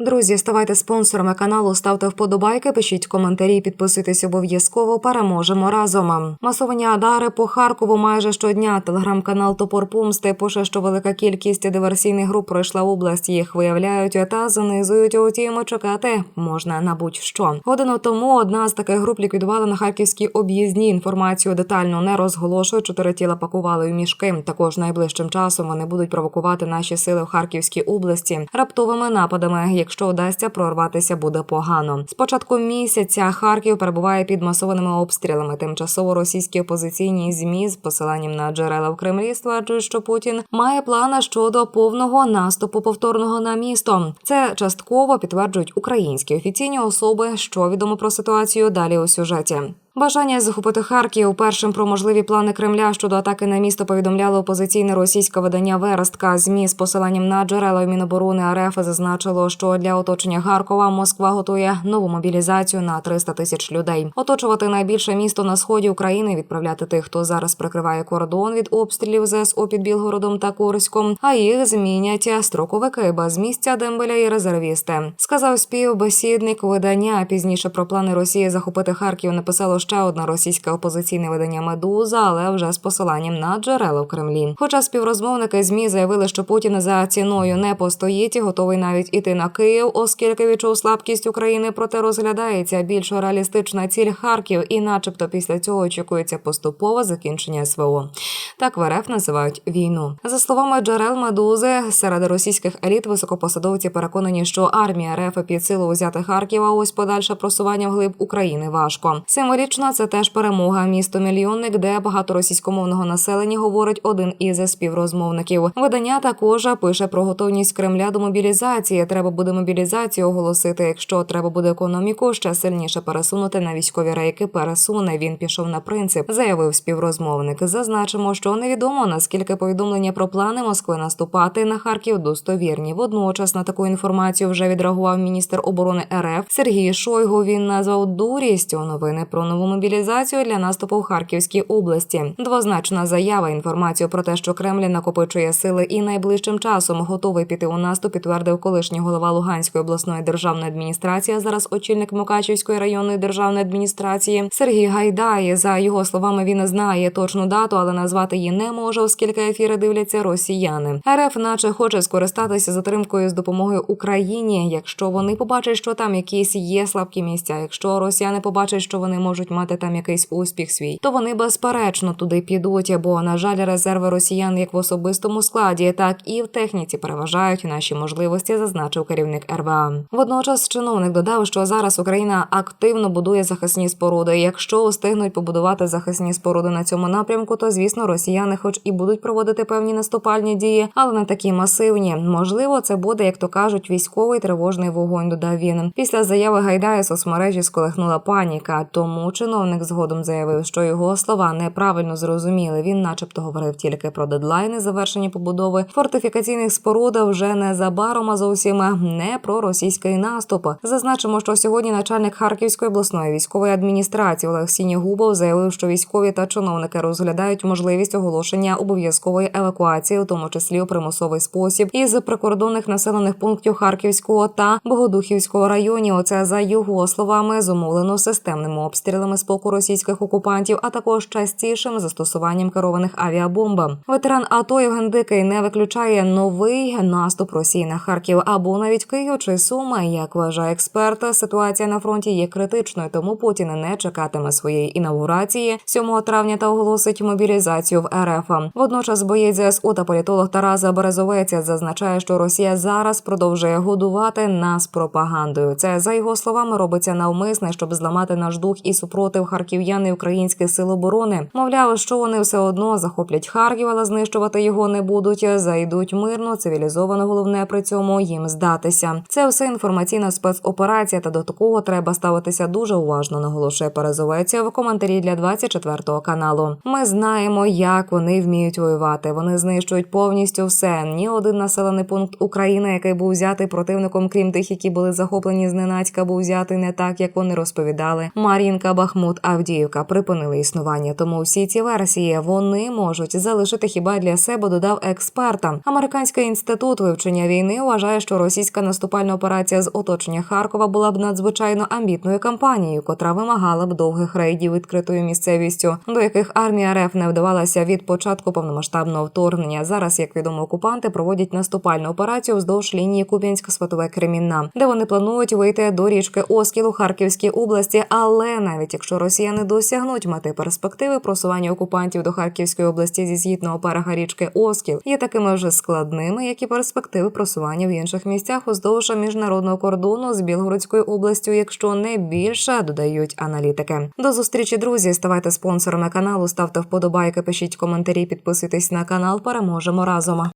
Друзі, ставайте спонсорами каналу, ставте вподобайки, пишіть коментарі, підписуйтесь обов'язково. Переможемо разом. Масовані адари по Харкову майже щодня. Телеграм-канал Топор Пумсти пише, що велика кількість диверсійних груп пройшла область. Їх виявляють та занизують. Утім, чекати можна на будь-що. Годину тому одна з таких груп ліквідувала на харківській об'їзні. Інформацію детально не розголошують. Чотири тіла пакували у мішки. Також найближчим часом вони будуть провокувати наші сили в Харківській області раптовими нападами. Якщо вдасться прорватися, буде погано. З початку місяця Харків перебуває під масованими обстрілами. Тимчасово російські опозиційні змі з посиланням на джерела в Кремлі стверджують, що Путін має плани щодо повного наступу повторного на місто. Це частково підтверджують українські офіційні особи. Що відомо про ситуацію далі у сюжеті. Бажання захопити Харків першим про можливі плани Кремля щодо атаки на місто повідомляло опозиційне російське видання Верестка. Змі з посиланням на джерела Міноборони РФ зазначило, що для оточення Харкова Москва готує нову мобілізацію на 300 тисяч людей. Оточувати найбільше місто на сході України, відправляти тих, хто зараз прикриває кордон від обстрілів ЗСУ під Білгородом та Курськом. А їх змінять строковики без місця дембеля і резервісти. Сказав співбесідник видання. Пізніше про плани Росії захопити Харків написало ще одне російське опозиційне видання Медуза, але вже з посиланням на джерела в Кремлі. Хоча співрозмовники змі заявили, що Путін за ціною не постоїть і готовий навіть іти на Київ, оскільки відчув слабкість України, проте розглядається більш реалістична ціль Харків, і, начебто, після цього очікується поступове закінчення СВО. Так в РФ називають війну. За словами джерел Медузи, серед російських еліт високопосадовці переконані, що армія РФ під силу взяти Харків, а ось подальше просування вглиб України важко. Символічно це теж перемога. Місто мільйонник, де багато російськомовного населення говорить один із співрозмовників. Видання також пише про готовність Кремля до мобілізації. Треба буде мобілізацію оголосити. Якщо треба буде економіку ще сильніше пересунути на військові рейки. Пересуне він пішов на принцип, заявив співрозмовник. Зазначимо, що невідомо наскільки повідомлення про плани Москви наступати на Харків достовірні. Водночас на таку інформацію вже відреагував міністр оборони РФ Сергій Шойгу. Він назвав дурістю новини про нову мобілізацію для наступу в Харківській області. Двозначна заява. Інформацію про те, що Кремль накопичує сили і найближчим часом готовий піти у наступ, підтвердив колишній голова Луганської обласної державної адміністрації. а Зараз очільник Мукачівської районної державної адміністрації Сергій Гайдай. За його словами, він знає точну дату, але назвати її не може, оскільки ефіри дивляться росіяни. РФ, наче хоче скористатися затримкою з допомогою Україні, якщо вони побачать, що там якісь є слабкі місця. Якщо росіяни побачать, що вони можуть мати там якийсь успіх свій, то вони безперечно туди підуть. Бо на жаль, резерви росіян як в особистому складі, так і в техніці переважають наші можливості, зазначив керівник РВА. Водночас чиновник додав, що зараз Україна активно будує захисні споруди. Якщо встигнуть побудувати захисні споруди на цьому напрямку, то звісно росіяни, хоч і будуть проводити певні наступальні дії, але не такі масивні. Можливо, це буде, як то кажуть, військовий тривожний вогонь. Додав він. Після заяви Гайдая соцмережі сколихнула паніка. Тому чиновник згодом заявив, що його слова неправильно зрозуміли. Він, начебто, говорив тільки про дедлайни завершення побудови фортифікаційних споруд вже незабаром, а зовсім не про російський наступ. Зазначимо, що сьогодні начальник Харківської обласної військової адміністрації Олег Сінігубов заявив, що військові та чиновники розглядають можливість оголошення обов'язкової евакуації, у тому числі у примусовий спосіб, із прикордонних населених пунктів Харківського та Богодухівського районів. Оце за його словами зумовлено системними обстрілами з боку російських окупантів, а також частішим застосуванням керованих авіабомб. Ветеран АТО Євген Дикий не виключає новий наступ Росії на Харків або навіть Київ чи Суми. Як вважає експерт, ситуація на фронті є критичною, тому Путін не чекатиме своєї інаугурації 7 травня та оголосить мобілізацію в РФ. Водночас боєць ЗСУ та політолог Тарас Березовець зазначає, що Росія зараз продовжує годувати нас пропагандою. Це за його словами робиться навмисне, щоб зламати наш дух і супротив харків'ян і українських сил оборони. Мовляв, що вони все одно захоплять Харків, але знищувати його не будуть. Зайдуть мирно, цивілізовано. Головне при цьому їм здатися. Це все інформаційна спецоперація, та до такого треба ставитися дуже уважно. Наголошує Перезовець в коментарі для 24 каналу. Ми знаємо, як вони вміють воювати. Вони знищують повністю все. Ні один населений пункт України, який був взятий противником, крім тих, які були захоплені зненацька, був взятий не так, як вони розповідали. Мар'їнка, Бахмут Авдіївка припинили існування. Тому всі ці версії вони можуть залишити хіба для себе, додав експерта. Американський інститут вивчення війни вважає, що російська наступальна операція з оточення Харкова була б надзвичайно амбітною кампанією, котра вимагала б довгих рейдів відкритою місцевістю, до яких армія РФ не вдавалася від початку повномасштабного вторгнення. Зараз, як відомо, окупанти проводять наступальну операцію вздовж лінії Куп'янськ-Сватове Кремінна, де вони планують вийти до річки Оскіл у Харківській області. Але навіть якщо росіяни досягнуть мети перспективи просування окупантів до Харківської області зі згідного берега річки Оскіл, є такими ж складними, як і перспективи просування в інших місцях уздовж міжнародного кордону з Білгородською областю, якщо не більше, додають аналітики. До зустрічі, друзі. Ставайте спонсорами каналу, ставте вподобайки, пишіть коментарі, підписуйтесь на канал. Переможемо разом.